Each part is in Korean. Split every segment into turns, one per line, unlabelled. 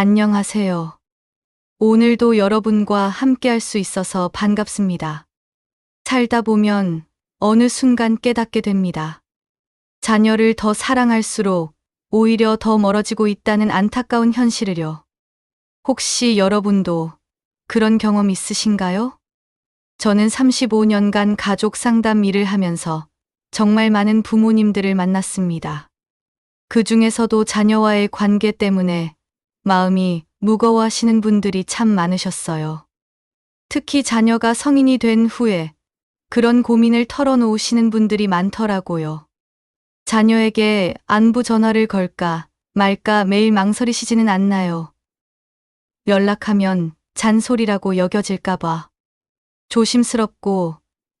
안녕하세요. 오늘도 여러분과 함께 할 수 있어서 반갑습니다. 살다 보면 어느 순간 깨닫게 됩니다. 자녀를 더 사랑할수록 오히려 더 멀어지고 있다는 안타까운 현실을요. 혹시 여러분도 그런 경험 있으신가요? 저는 35년간 가족 상담 일을 하면서 정말 많은 부모님들을 만났습니다. 그 중에서도 자녀와의 관계 때문에 마음이 무거워하시는 분들이 참 많으셨어요. 특히 자녀가 성인이 된 후에 그런 고민을 털어놓으시는 분들이 많더라고요. 자녀에게 안부 전화를 걸까 말까 매일 망설이시지는 않나요? 연락하면 잔소리라고 여겨질까봐. 조심스럽고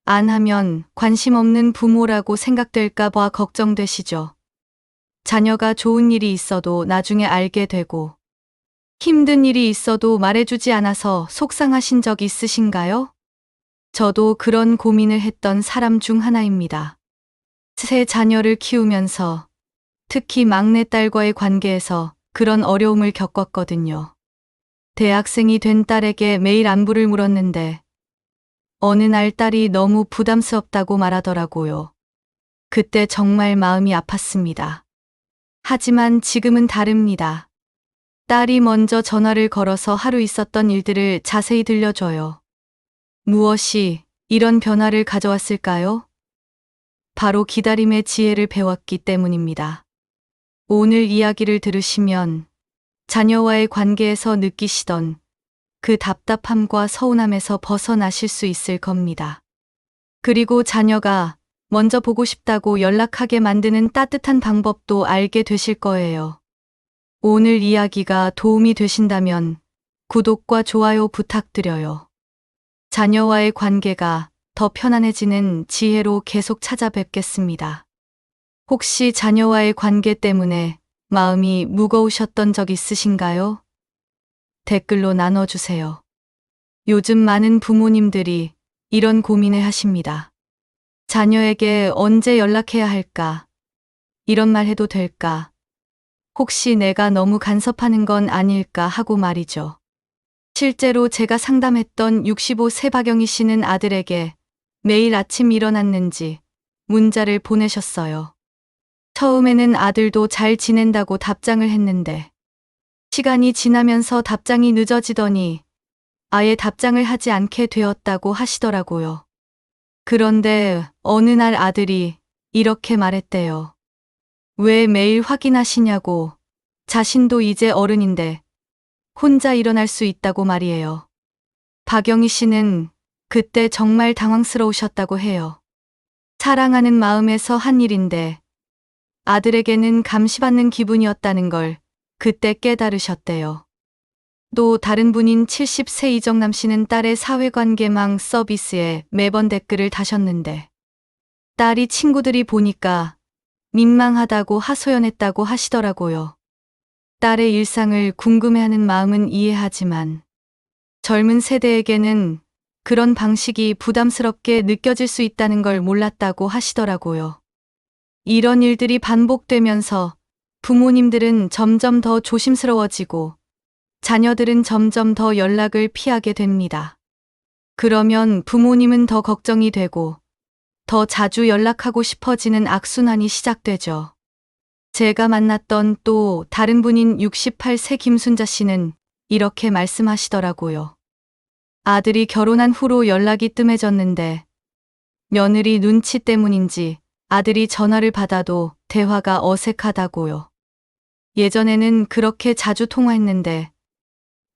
안 하면 관심 없는 부모라고 생각될까봐 걱정되시죠. 자녀가 좋은 일이 있어도 나중에 알게 되고 힘든 일이 있어도 말해주지 않아서 속상하신 적 있으신가요? 저도 그런 고민을 했던 사람 중 하나입니다. 새 자녀를 키우면서 특히 막내딸과의 관계에서 그런 어려움을 겪었거든요. 대학생이 된 딸에게 매일 안부를 물었는데 어느 날 딸이 너무 부담스럽다고 말하더라고요. 그때 정말 마음이 아팠습니다. 하지만 지금은 다릅니다. 딸이 먼저 전화를 걸어서 하루 있었던 일들을 자세히 들려줘요. 무엇이 이런 변화를 가져왔을까요? 바로 기다림의 지혜를 배웠기 때문입니다. 오늘 이야기를 들으시면 자녀와의 관계에서 느끼시던 그 답답함과 서운함에서 벗어나실 수 있을 겁니다. 그리고 자녀가 먼저 보고 싶다고 연락하게 만드는 따뜻한 방법도 알게 되실 거예요. 오늘 이야기가 도움이 되신다면 구독과 좋아요 부탁드려요. 자녀와의 관계가 더 편안해지는 지혜로 계속 찾아뵙겠습니다. 혹시 자녀와의 관계 때문에 마음이 무거우셨던 적 있으신가요? 댓글로 나눠주세요. 요즘 많은 부모님들이 이런 고민을 하십니다. 자녀에게 언제 연락해야 할까? 이런 말 해도 될까? 혹시 내가 너무 간섭하는 건 아닐까 하고 말이죠. 실제로 제가 상담했던 65세 박영희 씨는 아들에게 매일 아침 일어났는지 문자를 보내셨어요. 처음에는 아들도 잘 지낸다고 답장을 했는데 시간이 지나면서 답장이 늦어지더니 아예 답장을 하지 않게 되었다고 하시더라고요. 그런데 어느 날 아들이 이렇게 말했대요. 왜 매일 확인하시냐고. 자신도 이제 어른인데 혼자 일어날 수 있다고 말이에요. 박영희 씨는 그때 정말 당황스러우셨다고 해요. 사랑하는 마음에서 한 일인데 아들에게는 감시받는 기분이었다는 걸 그때 깨달으셨대요. 또 다른 분인 70세 이정남 씨는 딸의 사회관계망 서비스에 매번 댓글을 다셨는데 딸이 친구들이 보니까 민망하다고 하소연했다고 하시더라고요. 딸의 일상을 궁금해하는 마음은 이해하지만 젊은 세대에게는 그런 방식이 부담스럽게 느껴질 수 있다는 걸 몰랐다고 하시더라고요. 이런 일들이 반복되면서 부모님들은 점점 더 조심스러워지고 자녀들은 점점 더 연락을 피하게 됩니다. 그러면 부모님은 더 걱정이 되고 더 자주 연락하고 싶어지는 악순환이 시작되죠. 제가 만났던 또 다른 분인 68세 김순자 씨는 이렇게 말씀하시더라고요. 아들이 결혼한 후로 연락이 뜸해졌는데 며느리 눈치 때문인지 아들이 전화를 받아도 대화가 어색하다고요. 예전에는 그렇게 자주 통화했는데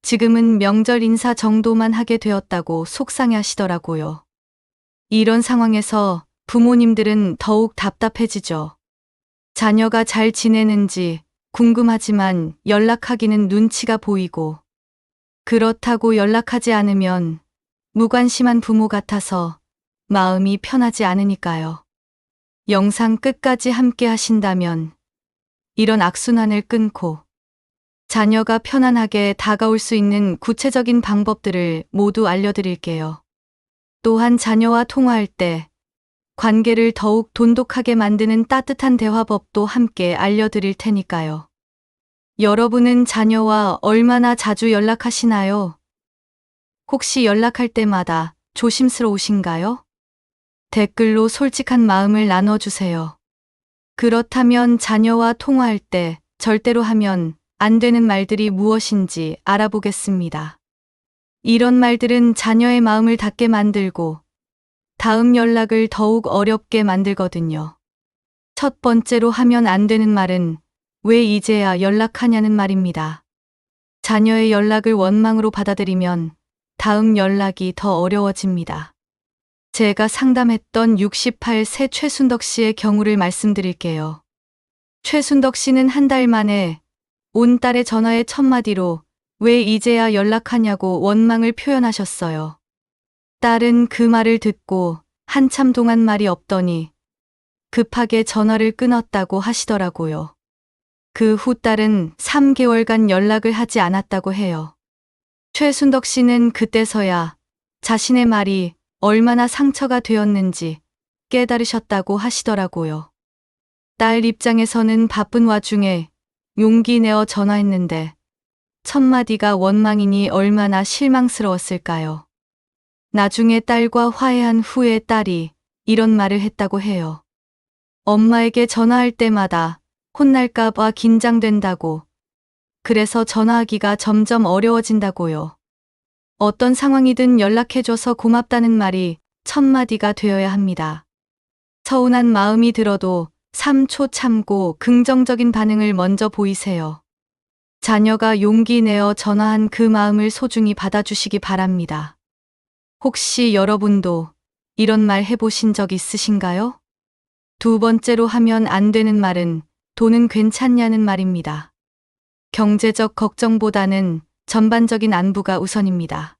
지금은 명절 인사 정도만 하게 되었다고 속상해 하시더라고요. 이런 상황에서 부모님들은 더욱 답답해지죠. 자녀가 잘 지내는지 궁금하지만 연락하기는 눈치가 보이고 그렇다고 연락하지 않으면 무관심한 부모 같아서 마음이 편하지 않으니까요. 영상 끝까지 함께 하신다면 이런 악순환을 끊고 자녀가 편안하게 다가올 수 있는 구체적인 방법들을 모두 알려드릴게요. 또한 자녀와 통화할 때 관계를 더욱 돈독하게 만드는 따뜻한 대화법도 함께 알려드릴 테니까요. 여러분은 자녀와 얼마나 자주 연락하시나요? 혹시 연락할 때마다 조심스러우신가요? 댓글로 솔직한 마음을 나눠주세요. 그렇다면 자녀와 통화할 때 절대로 하면 안 되는 말들이 무엇인지 알아보겠습니다. 이런 말들은 자녀의 마음을 닫게 만들고 다음 연락을 더욱 어렵게 만들거든요. 첫 번째로 하면 안 되는 말은 왜 이제야 연락하냐는 말입니다. 자녀의 연락을 원망으로 받아들이면 다음 연락이 더 어려워집니다. 제가 상담했던 68세 최순덕 씨의 경우를 말씀드릴게요. 최순덕 씨는 한 달 만에 온 딸의 전화에 첫마디로 왜 이제야 연락하냐고 원망을 표현하셨어요. 딸은 그 말을 듣고 한참 동안 말이 없더니 급하게 전화를 끊었다고 하시더라고요. 그 후 딸은 3개월간 연락을 하지 않았다고 해요. 최순덕 씨는 그때서야 자신의 말이 얼마나 상처가 되었는지 깨달으셨다고 하시더라고요. 딸 입장에서는 바쁜 와중에 용기 내어 전화했는데 첫 마디가 원망이니 얼마나 실망스러웠을까요? 나중에 딸과 화해한 후에 딸이 이런 말을 했다고 해요. 엄마에게 전화할 때마다 혼날까봐 긴장된다고. 그래서 전화하기가 점점 어려워진다고요. 어떤 상황이든 연락해줘서 고맙다는 말이 첫마디가 되어야 합니다. 서운한 마음이 들어도 3초 참고 긍정적인 반응을 먼저 보이세요. 자녀가 용기 내어 전화한 그 마음을 소중히 받아주시기 바랍니다. 혹시 여러분도 이런 말 해보신 적 있으신가요? 두 번째로 하면 안 되는 말은 돈은 괜찮냐는 말입니다. 경제적 걱정보다는 전반적인 안부가 우선입니다.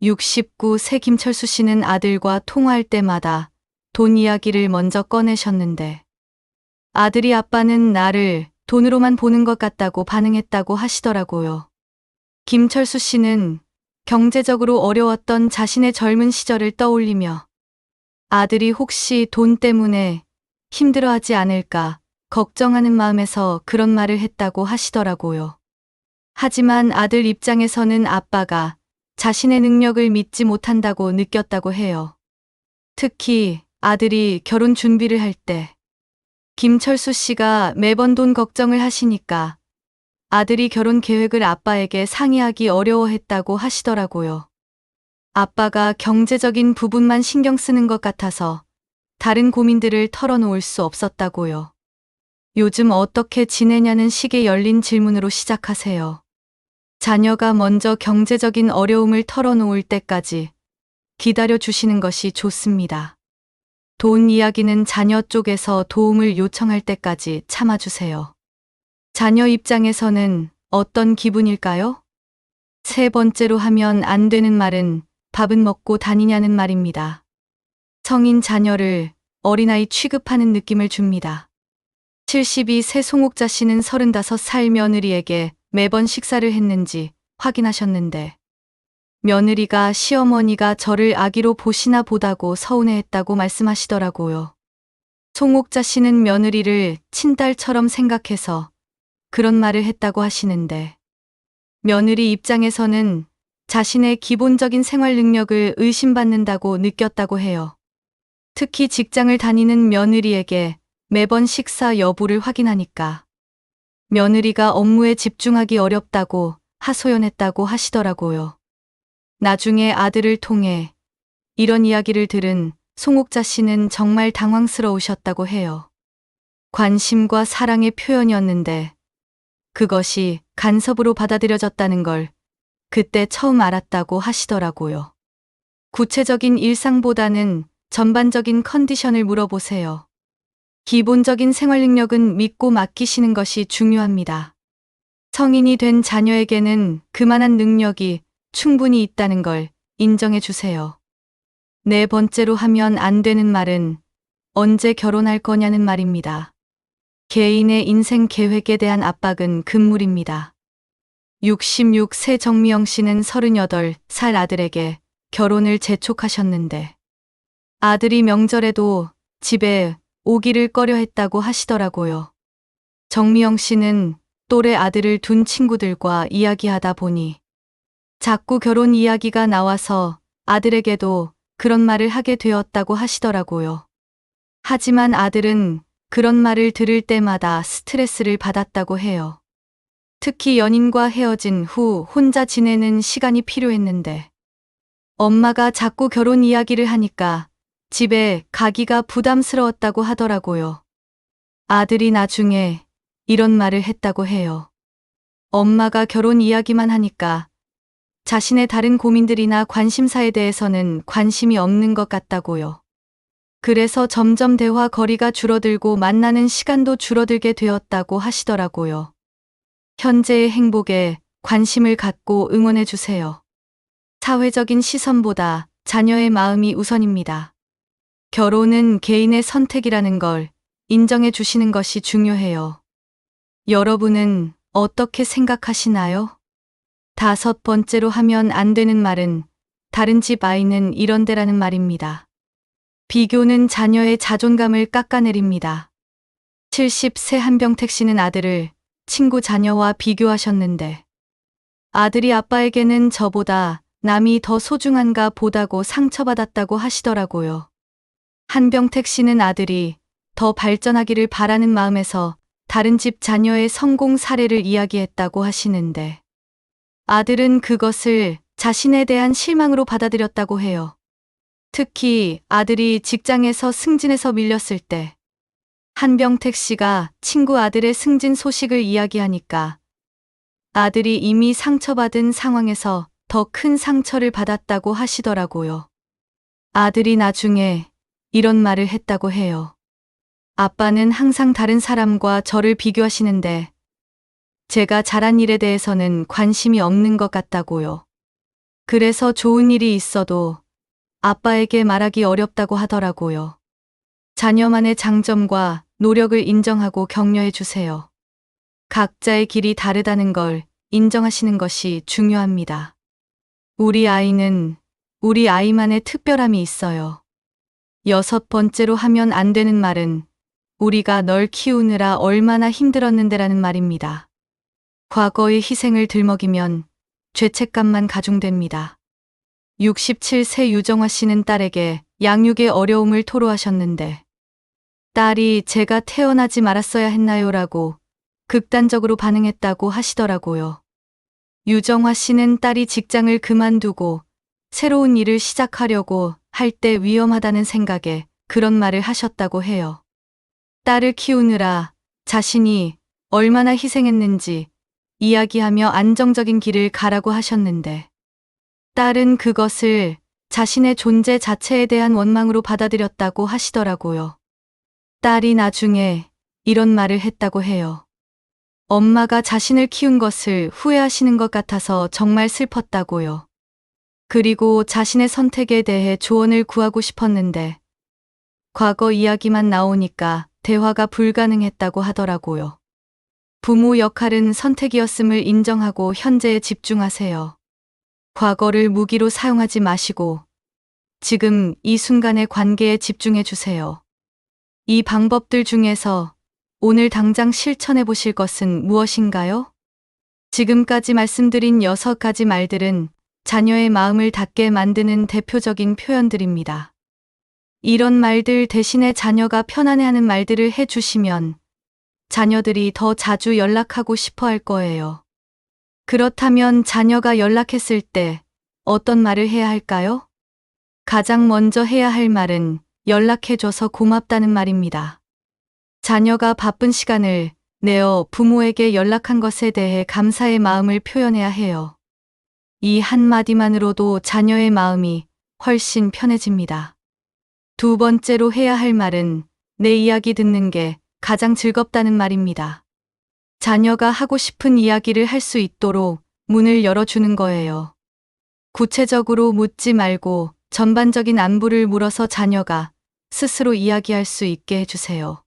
69세 김철수 씨는 아들과 통화할 때마다 돈 이야기를 먼저 꺼내셨는데 아들이 아빠는 나를 돈으로만 보는 것 같다고 반응했다고 하시더라고요. 김철수 씨는 경제적으로 어려웠던 자신의 젊은 시절을 떠올리며 아들이 혹시 돈 때문에 힘들어하지 않을까 걱정하는 마음에서 그런 말을 했다고 하시더라고요. 하지만 아들 입장에서는 아빠가 자신의 능력을 믿지 못한다고 느꼈다고 해요. 특히 아들이 결혼 준비를 할 때 김철수 씨가 매번 돈 걱정을 하시니까 아들이 결혼 계획을 아빠에게 상의하기 어려워했다고 하시더라고요. 아빠가 경제적인 부분만 신경 쓰는 것 같아서 다른 고민들을 털어놓을 수 없었다고요. 요즘 어떻게 지내냐는 식의 열린 질문으로 시작하세요. 자녀가 먼저 경제적인 어려움을 털어놓을 때까지 기다려 주시는 것이 좋습니다. 돈 이야기는 자녀 쪽에서 도움을 요청할 때까지 참아주세요. 자녀 입장에서는 어떤 기분일까요? 세 번째로 하면 안 되는 말은 밥은 먹고 다니냐는 말입니다. 성인 자녀를 어린아이 취급하는 느낌을 줍니다. 72세 송옥자 씨는 35살 며느리에게 매번 식사를 했는지 확인하셨는데 며느리가 시어머니가 저를 아기로 보시나 보다고 서운해했다고 말씀하시더라고요. 송옥자 씨는 며느리를 친딸처럼 생각해서 그런 말을 했다고 하시는데 며느리 입장에서는 자신의 기본적인 생활 능력을 의심받는다고 느꼈다고 해요. 특히 직장을 다니는 며느리에게 매번 식사 여부를 확인하니까 며느리가 업무에 집중하기 어렵다고 하소연했다고 하시더라고요. 나중에 아들을 통해 이런 이야기를 들은 송옥자 씨는 정말 당황스러우셨다고 해요. 관심과 사랑의 표현이었는데 그것이 간섭으로 받아들여졌다는 걸 그때 처음 알았다고 하시더라고요. 구체적인 일상보다는 전반적인 컨디션을 물어보세요. 기본적인 생활 능력은 믿고 맡기시는 것이 중요합니다. 성인이 된 자녀에게는 그만한 능력이 충분히 있다는 걸 인정해 주세요. 네 번째로 하면 안 되는 말은 언제 결혼할 거냐는 말입니다. 개인의 인생 계획에 대한 압박은 금물입니다. 66세 정미영 씨는 38살 아들에게 결혼을 재촉하셨는데 아들이 명절에도 집에 오기를 꺼려 했다고 하시더라고요. 정미영 씨는 또래 아들을 둔 친구들과 이야기하다 보니 자꾸 결혼 이야기가 나와서 아들에게도 그런 말을 하게 되었다고 하시더라고요. 하지만 아들은 그런 말을 들을 때마다 스트레스를 받았다고 해요. 특히 연인과 헤어진 후 혼자 지내는 시간이 필요했는데 엄마가 자꾸 결혼 이야기를 하니까 집에 가기가 부담스러웠다고 하더라고요. 아들이 나중에 이런 말을 했다고 해요. 엄마가 결혼 이야기만 하니까 자신의 다른 고민들이나 관심사에 대해서는 관심이 없는 것 같다고요. 그래서 점점 대화 거리가 줄어들고 만나는 시간도 줄어들게 되었다고 하시더라고요. 현재의 행복에 관심을 갖고 응원해 주세요. 사회적인 시선보다 자녀의 마음이 우선입니다. 결혼은 개인의 선택이라는 걸 인정해 주시는 것이 중요해요. 여러분은 어떻게 생각하시나요? 다섯 번째로 하면 안 되는 말은 다른 집 아이는 이런데라는 말입니다. 비교는 자녀의 자존감을 깎아내립니다. 70세 한병택 씨는 아들을 친구 자녀와 비교하셨는데 아들이 아빠에게는 저보다 남이 더 소중한가 보다고 상처받았다고 하시더라고요. 한병택 씨는 아들이 더 발전하기를 바라는 마음에서 다른 집 자녀의 성공 사례를 이야기했다고 하시는데 아들은 그것을 자신에 대한 실망으로 받아들였다고 해요. 특히 아들이 직장에서 승진해서 밀렸을 때 한병택 씨가 친구 아들의 승진 소식을 이야기하니까 아들이 이미 상처받은 상황에서 더 큰 상처를 받았다고 하시더라고요. 아들이 나중에 이런 말을 했다고 해요. 아빠는 항상 다른 사람과 저를 비교하시는데 제가 잘한 일에 대해서는 관심이 없는 것 같다고요. 그래서 좋은 일이 있어도 아빠에게 말하기 어렵다고 하더라고요. 자녀만의 장점과 노력을 인정하고 격려해 주세요. 각자의 길이 다르다는 걸 인정하시는 것이 중요합니다. 우리 아이는 우리 아이만의 특별함이 있어요. 여섯 번째로 하면 안 되는 말은 우리가 널 키우느라 얼마나 힘들었는데라는 말입니다. 과거의 희생을 들먹이면 죄책감만 가중됩니다. 67세 유정화 씨는 딸에게 양육의 어려움을 토로하셨는데 딸이 제가 태어나지 말았어야 했나요? 라고 극단적으로 반응했다고 하시더라고요. 유정화 씨는 딸이 직장을 그만두고 새로운 일을 시작하려고 할 때 위험하다는 생각에 그런 말을 하셨다고 해요. 딸을 키우느라 자신이 얼마나 희생했는지 이야기하며 안정적인 길을 가라고 하셨는데 딸은 그것을 자신의 존재 자체에 대한 원망으로 받아들였다고 하시더라고요. 딸이 나중에 이런 말을 했다고 해요. 엄마가 자신을 키운 것을 후회하시는 것 같아서 정말 슬펐다고요. 그리고 자신의 선택에 대해 조언을 구하고 싶었는데 과거 이야기만 나오니까 대화가 불가능했다고 하더라고요. 부모 역할은 선택이었음을 인정하고 현재에 집중하세요. 과거를 무기로 사용하지 마시고 지금 이 순간의 관계에 집중해 주세요. 이 방법들 중에서 오늘 당장 실천해 보실 것은 무엇인가요? 지금까지 말씀드린 여섯 가지 말들은 자녀의 마음을 닫게 만드는 대표적인 표현들입니다. 이런 말들 대신에 자녀가 편안해하는 말들을 해 주시면 자녀들이 더 자주 연락하고 싶어 할 거예요. 그렇다면 자녀가 연락했을 때 어떤 말을 해야 할까요? 가장 먼저 해야 할 말은 연락해줘서 고맙다는 말입니다. 자녀가 바쁜 시간을 내어 부모에게 연락한 것에 대해 감사의 마음을 표현해야 해요. 이 한마디만으로도 자녀의 마음이 훨씬 편해집니다. 두 번째로 해야 할 말은 내 이야기 듣는 게 가장 즐겁다는 말입니다. 자녀가 하고 싶은 이야기를 할 수 있도록 문을 열어주는 거예요. 구체적으로 묻지 말고 전반적인 안부를 물어서 자녀가 스스로 이야기할 수 있게 해주세요.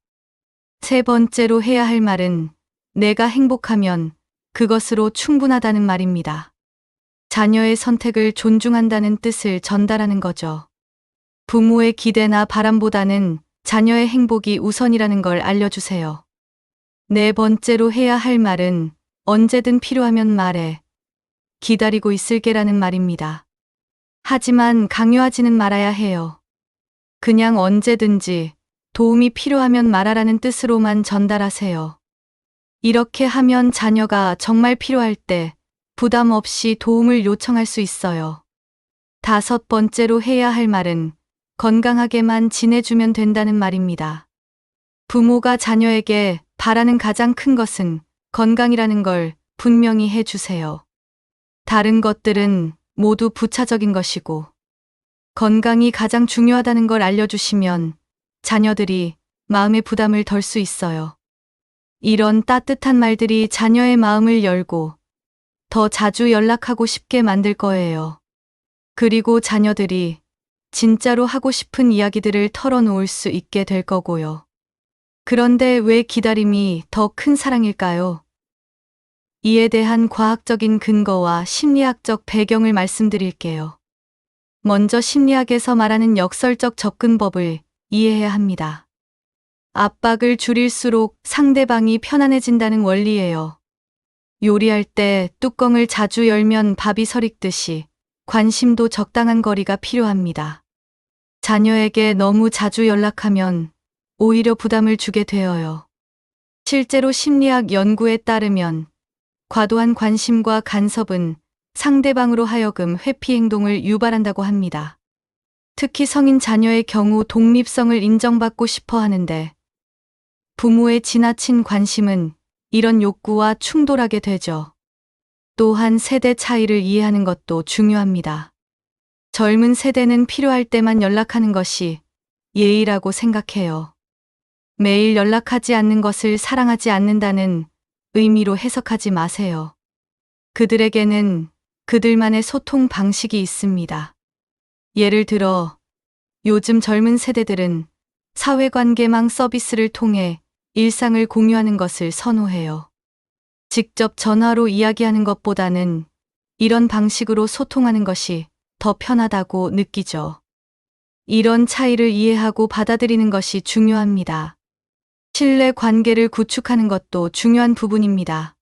세 번째로 해야 할 말은 내가 행복하면 그것으로 충분하다는 말입니다. 자녀의 선택을 존중한다는 뜻을 전달하는 거죠. 부모의 기대나 바람보다는 자녀의 행복이 우선이라는 걸 알려주세요. 네 번째로 해야 할 말은 언제든 필요하면 말해. 기다리고 있을게라는 말입니다. 하지만 강요하지는 말아야 해요. 그냥 언제든지 도움이 필요하면 말하라는 뜻으로만 전달하세요. 이렇게 하면 자녀가 정말 필요할 때 부담 없이 도움을 요청할 수 있어요. 다섯 번째로 해야 할 말은 건강하게만 지내주면 된다는 말입니다. 부모가 자녀에게 바라는 가장 큰 것은 건강이라는 걸 분명히 해주세요. 다른 것들은 모두 부차적인 것이고, 건강이 가장 중요하다는 걸 알려주시면 자녀들이 마음의 부담을 덜 수 있어요. 이런 따뜻한 말들이 자녀의 마음을 열고 더 자주 연락하고 싶게 만들 거예요. 그리고 자녀들이 진짜로 하고 싶은 이야기들을 털어놓을 수 있게 될 거고요. 그런데 왜 기다림이 더 큰 사랑일까요? 이에 대한 과학적인 근거와 심리학적 배경을 말씀드릴게요. 먼저 심리학에서 말하는 역설적 접근법을 이해해야 합니다. 압박을 줄일수록 상대방이 편안해진다는 원리예요. 요리할 때 뚜껑을 자주 열면 밥이 설익듯이 관심도 적당한 거리가 필요합니다. 자녀에게 너무 자주 연락하면 오히려 부담을 주게 되어요. 실제로 심리학 연구에 따르면 과도한 관심과 간섭은 상대방으로 하여금 회피 행동을 유발한다고 합니다. 특히 성인 자녀의 경우 독립성을 인정받고 싶어 하는데 부모의 지나친 관심은 이런 욕구와 충돌하게 되죠. 또한 세대 차이를 이해하는 것도 중요합니다. 젊은 세대는 필요할 때만 연락하는 것이 예의라고 생각해요. 매일 연락하지 않는 것을 사랑하지 않는다는 의미로 해석하지 마세요. 그들에게는 그들만의 소통 방식이 있습니다. 예를 들어, 요즘 젊은 세대들은 사회관계망 서비스를 통해 일상을 공유하는 것을 선호해요. 직접 전화로 이야기하는 것보다는 이런 방식으로 소통하는 것이 더 편하다고 느끼죠. 이런 차이를 이해하고 받아들이는 것이 중요합니다. 신뢰 관계를 구축하는 것도 중요한 부분입니다.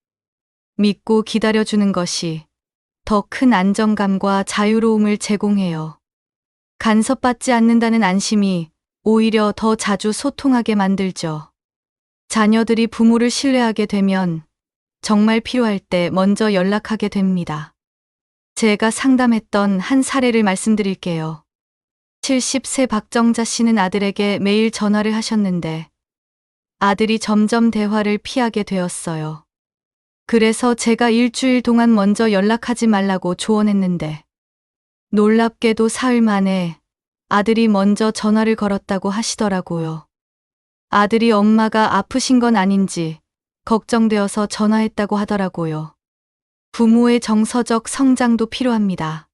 믿고 기다려주는 것이 더 큰 안정감과 자유로움을 제공해요. 간섭받지 않는다는 안심이 오히려 더 자주 소통하게 만들죠. 자녀들이 부모를 신뢰하게 되면 정말 필요할 때 먼저 연락하게 됩니다. 제가 상담했던 한 사례를 말씀드릴게요. 70세 박정자 씨는 아들에게 매일 전화를 하셨는데 아들이 점점 대화를 피하게 되었어요. 그래서 제가 일주일 동안 먼저 연락하지 말라고 조언했는데 놀랍게도 사흘 만에 아들이 먼저 전화를 걸었다고 하시더라고요. 아들이 엄마가 아프신 건 아닌지 걱정되어서 전화했다고 하더라고요. 부모의 정서적 성장도 필요합니다.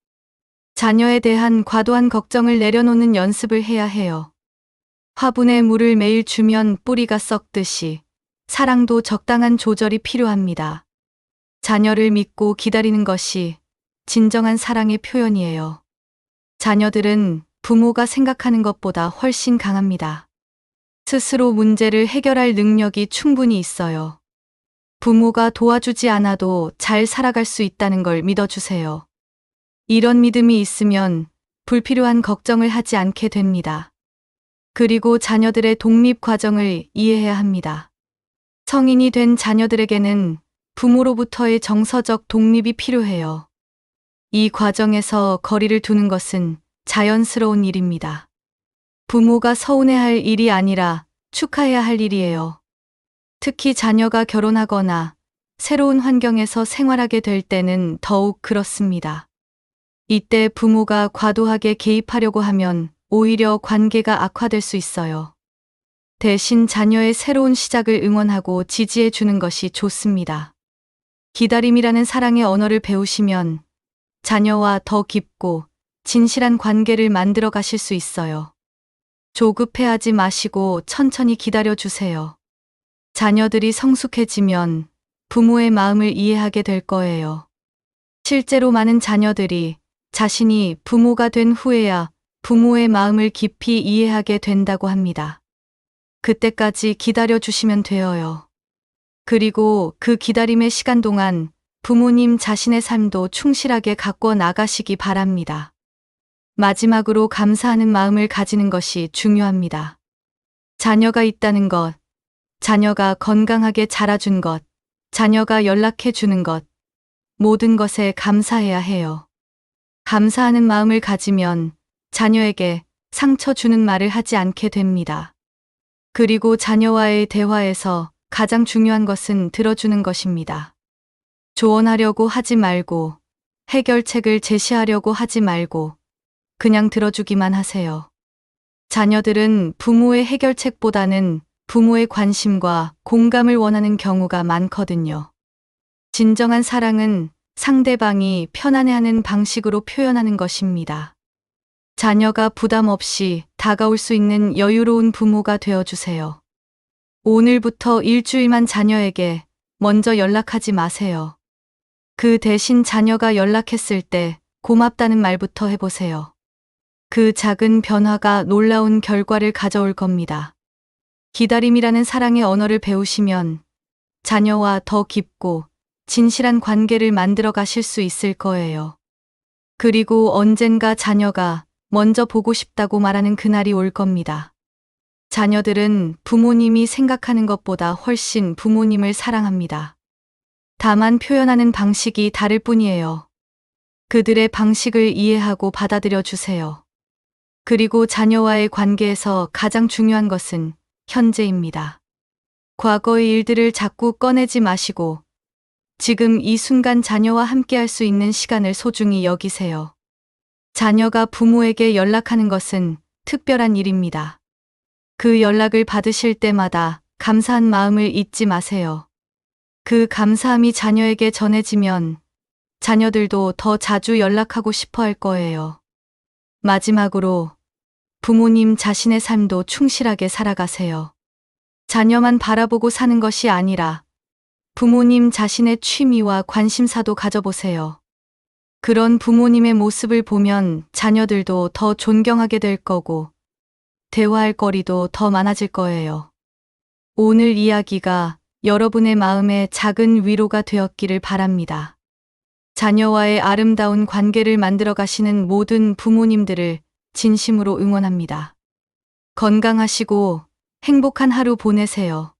자녀에 대한 과도한 걱정을 내려놓는 연습을 해야 해요. 화분에 물을 매일 주면 뿌리가 썩듯이 사랑도 적당한 조절이 필요합니다. 자녀를 믿고 기다리는 것이 진정한 사랑의 표현이에요. 자녀들은 부모가 생각하는 것보다 훨씬 강합니다. 스스로 문제를 해결할 능력이 충분히 있어요. 부모가 도와주지 않아도 잘 살아갈 수 있다는 걸 믿어주세요. 이런 믿음이 있으면 불필요한 걱정을 하지 않게 됩니다. 그리고 자녀들의 독립 과정을 이해해야 합니다. 성인이 된 자녀들에게는 부모로부터의 정서적 독립이 필요해요. 이 과정에서 거리를 두는 것은 자연스러운 일입니다. 부모가 서운해할 일이 아니라 축하해야 할 일이에요. 특히 자녀가 결혼하거나 새로운 환경에서 생활하게 될 때는 더욱 그렇습니다. 이때 부모가 과도하게 개입하려고 하면 오히려 관계가 악화될 수 있어요. 대신 자녀의 새로운 시작을 응원하고 지지해 주는 것이 좋습니다. 기다림이라는 사랑의 언어를 배우시면 자녀와 더 깊고 진실한 관계를 만들어 가실 수 있어요. 조급해하지 마시고 천천히 기다려 주세요. 자녀들이 성숙해지면 부모의 마음을 이해하게 될 거예요. 실제로 많은 자녀들이 자신이 부모가 된 후에야 부모의 마음을 깊이 이해하게 된다고 합니다. 그때까지 기다려 주시면 되어요. 그리고 그 기다림의 시간 동안 부모님 자신의 삶도 충실하게 가꿔 나가시기 바랍니다. 마지막으로 감사하는 마음을 가지는 것이 중요합니다. 자녀가 있다는 것, 자녀가 건강하게 자라준 것, 자녀가 연락해 주는 것, 모든 것에 감사해야 해요. 감사하는 마음을 가지면 자녀에게 상처 주는 말을 하지 않게 됩니다. 그리고 자녀와의 대화에서 가장 중요한 것은 들어주는 것입니다. 조언하려고 하지 말고 해결책을 제시하려고 하지 말고 그냥 들어주기만 하세요. 자녀들은 부모의 해결책보다는 부모의 관심과 공감을 원하는 경우가 많거든요. 진정한 사랑은 상대방이 편안해하는 방식으로 표현하는 것입니다. 자녀가 부담 없이 다가올 수 있는 여유로운 부모가 되어주세요. 오늘부터 일주일만 자녀에게 먼저 연락하지 마세요. 그 대신 자녀가 연락했을 때 고맙다는 말부터 해보세요. 그 작은 변화가 놀라운 결과를 가져올 겁니다. 기다림이라는 사랑의 언어를 배우시면 자녀와 더 깊고 진실한 관계를 만들어 가실 수 있을 거예요. 그리고 언젠가 자녀가 먼저 보고 싶다고 말하는 그날이 올 겁니다. 자녀들은 부모님이 생각하는 것보다 훨씬 부모님을 사랑합니다. 다만 표현하는 방식이 다를 뿐이에요. 그들의 방식을 이해하고 받아들여 주세요. 그리고 자녀와의 관계에서 가장 중요한 것은 현재입니다. 과거의 일들을 자꾸 꺼내지 마시고 지금 이 순간 자녀와 함께 할 수 있는 시간을 소중히 여기세요. 자녀가 부모에게 연락하는 것은 특별한 일입니다. 그 연락을 받으실 때마다 감사한 마음을 잊지 마세요. 그 감사함이 자녀에게 전해지면 자녀들도 더 자주 연락하고 싶어 할 거예요. 마지막으로 부모님 자신의 삶도 충실하게 살아가세요. 자녀만 바라보고 사는 것이 아니라 부모님 자신의 취미와 관심사도 가져보세요. 그런 부모님의 모습을 보면 자녀들도 더 존경하게 될 거고, 대화할 거리도 더 많아질 거예요. 오늘 이야기가 여러분의 마음에 작은 위로가 되었기를 바랍니다. 자녀와의 아름다운 관계를 만들어 가시는 모든 부모님들을 진심으로 응원합니다. 건강하시고 행복한 하루 보내세요.